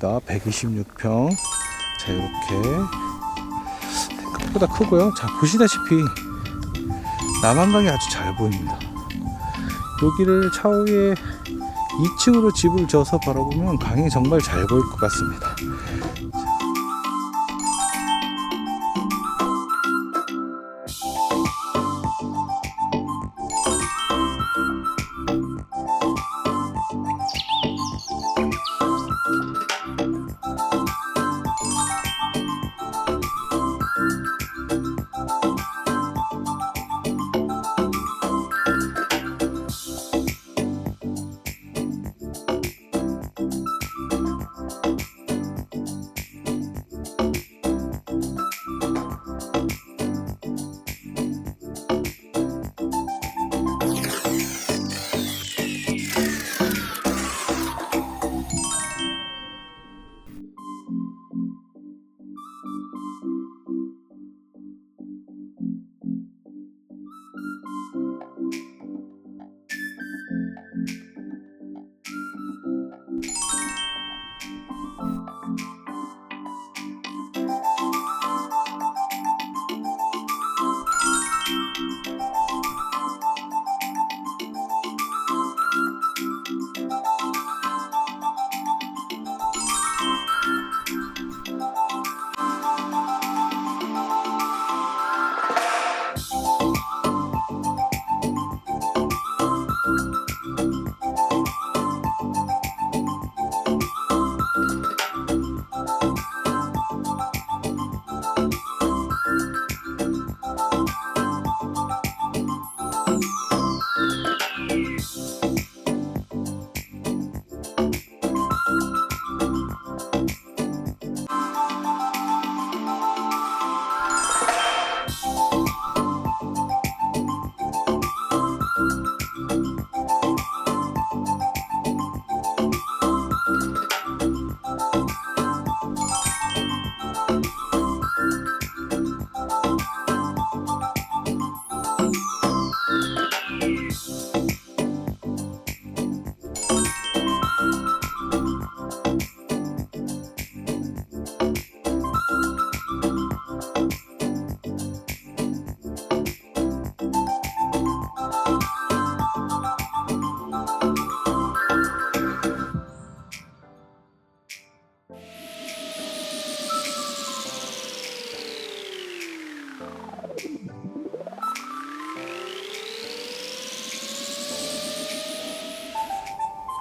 126평. 자, 이렇게 생각보다 크고요. 자, 보시다시피 남한강이 아주 잘 보입니다. 여기를 차후에 2층으로 집을 지어서 바라보면 강이 정말 잘 보일 것 같습니다.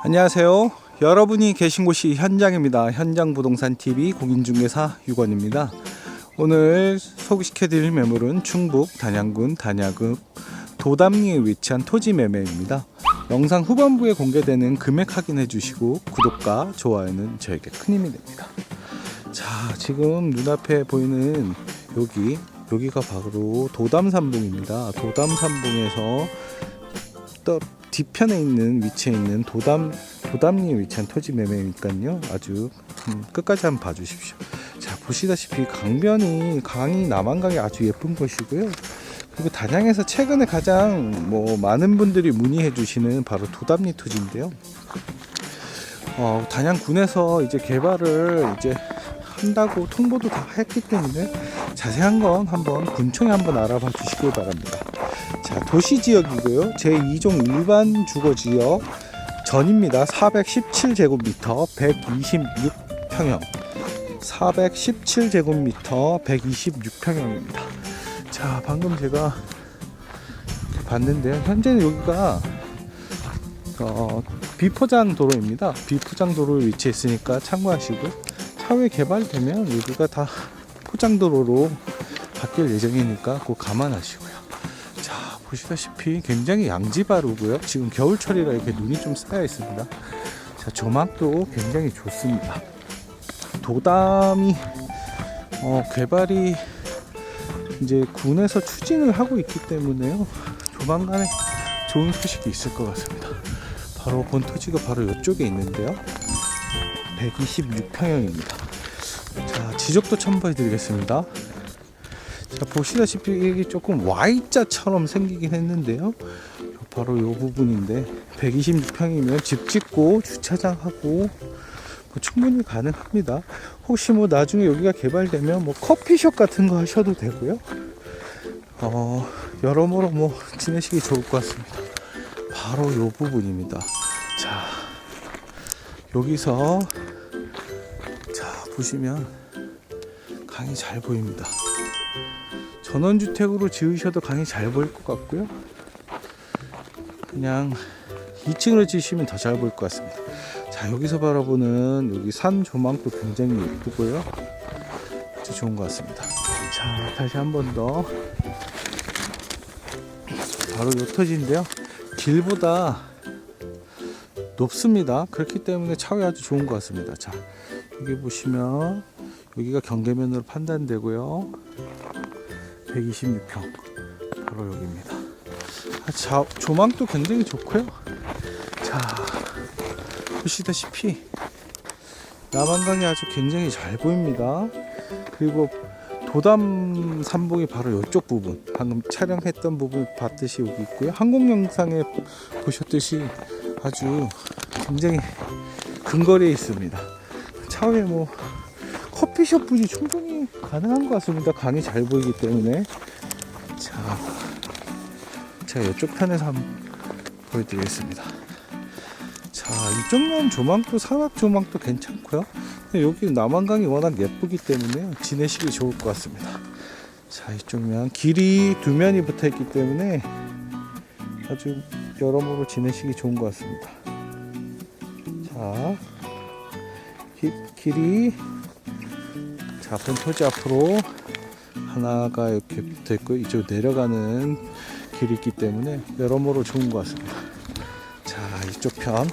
안녕하세요. 여러분이 계신 곳이 현장입니다. 현장 부동산 TV 공인중개사 유건입니다. 오늘 소개시켜드릴 매물은 충북 단양군 단야읍 도담리에 위치한 토지 매매입니다. 영상 후반부에 공개되는 금액 확인해 주시고 구독과 좋아요는 저에게 큰 힘이 됩니다. 자, 지금 눈앞에 보이는 여기 여기가 바로 도담산봉입니다. 도담산봉에서 또 뒤편에 있는 위치에 있는 도담 도담리에 위치한 토지 매매니까요. 아주 음, 끝까지 한번 봐주십시오. 자 보시다시피 강변이 강이 남한강이 아주 예쁜 곳이고요. 그리고 단양에서 최근에 가장 뭐 많은 분들이 문의해 주시는 바로 도담리 토지인데요. 어, 단양군에서 이제 개발을 이제 한다고 통보도 다 했기 때문에 자세한 건 한번 군청에 한번 알아봐 주시길 바랍니다. 자, 도시 지역이고요. 제2종 일반 주거 지역 전입니다. 417제곱미터 126평형. 417제곱미터 126평형입니다. 자, 방금 제가 봤는데요. 현재는 여기가 어, 비포장 도로입니다. 비포장 도로에 위치했으니까 참고하시고 차후에 개발되면 여기가 다 포장 도로로 바뀔 예정이니까 꼭 감안하시고요. 자 보시다시피 굉장히 양지바르고요. 지금 겨울철이라 이렇게 눈이 좀 쌓여 있습니다. 자 조망도 굉장히 좋습니다. 도담이 어, 개발이 이제 군에서 추진을 하고 있기 때문에요. 조만간에 좋은 소식이 있을 것 같습니다. 바로 본 토지가 바로 이쪽에 있는데요. 126평형입니다. 자, 지적도 첨부해 드리겠습니다. 자, 보시다시피 이게 조금 Y자처럼 생기긴 했는데요. 바로 이 부분인데 126평이면 집 짓고 주차장하고 뭐 충분히 가능합니다. 혹시 뭐 나중에 여기가 개발되면 뭐 커피숍 같은 거 하셔도 되고요. 어, 여러모로 뭐 지내시기 좋을 것 같습니다. 바로 요 부분입니다. 자, 여기서 자, 보시면 강이 잘 보입니다. 전원주택으로 지으셔도 강이 잘 보일 것 같고요. 그냥 2층으로 지으시면 더 잘 보일 것 같습니다. 자, 여기서 바라보는 여기 산 조망도 굉장히 예쁘고요. 아주 좋은 것 같습니다. 자, 다시 한 번 더. 바로 요 터지인데요. 길보다 높습니다. 그렇기 때문에 차후에 아주 좋은 것 같습니다. 자, 여기 보시면 여기가 경계면으로 판단되고요. 126평 바로 여기입니다. 아, 자, 조망도 굉장히 좋고요. 자, 보시다시피 남한강이 아주 굉장히 잘 보입니다. 그리고 도담 삼봉이 바로 이쪽 부분 방금 촬영했던 부분 봤듯이 여기 있고요. 항공 영상에 보셨듯이 아주 굉장히 근거리에 있습니다. 차후에 뭐 커피숍 분이 충분히 가능한 것 같습니다. 강이 잘 보이기 때문에 자, 제가 이쪽 편에서 한번 보여드리겠습니다. 자, 이쪽면 조망도 산악 조망도 괜찮고요. 여기 남한강이 워낙 예쁘기 때문에 지내시기 좋을 것 같습니다. 자, 이쪽면 길이 두 면이 붙어 있기 때문에 아주 여러모로 지내시기 좋은 것 같습니다. 자, 기, 길이 자, 벤토지 앞으로 하나가 이렇게 붙어 있고 이쪽 내려가는 길이 있기 때문에 여러모로 좋은 것 같습니다. 자, 이쪽 편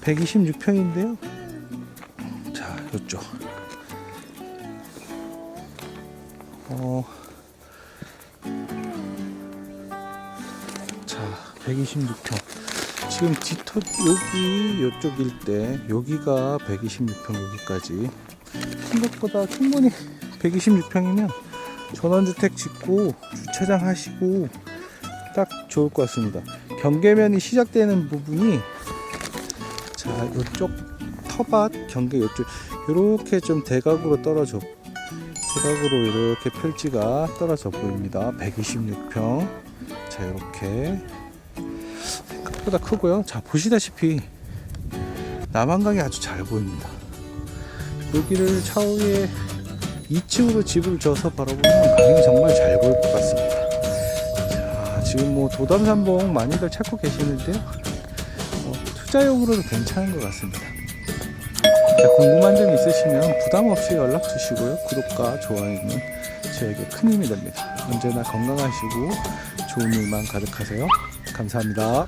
126평인데요. 자, 이쪽. 어, 자, 126평. 지금 뒤터 여기 이쪽 일대 여기가 126평 여기까지 생각보다 충분히 126평이면 전원주택 짓고 주차장 하시고 딱 좋을 것 같습니다. 경계면이 시작되는 부분이 자 이쪽 터밭 경계 이쪽 이렇게 좀 대각으로 떨어져 대각으로 이렇게 필지가 떨어져 보입니다. 126평 자 이렇게 생각보다 크고요. 자 보시다시피 남한강이 아주 잘 보입니다. 여기를 차후에 2층으로 집을 져서 바라보면 강이 정말 잘 보일 것 같습니다. 자, 지금 뭐 도담산봉 많이들 찾고 계시는데요. 어, 투자용으로도 괜찮은 것 같습니다. 자, 궁금한 점 있으시면 부담 없이 연락 주시고요. 구독과 좋아요는 저에게 큰 힘이 됩니다. 언제나 건강하시고 좋은 일만 가득하세요. 감사합니다.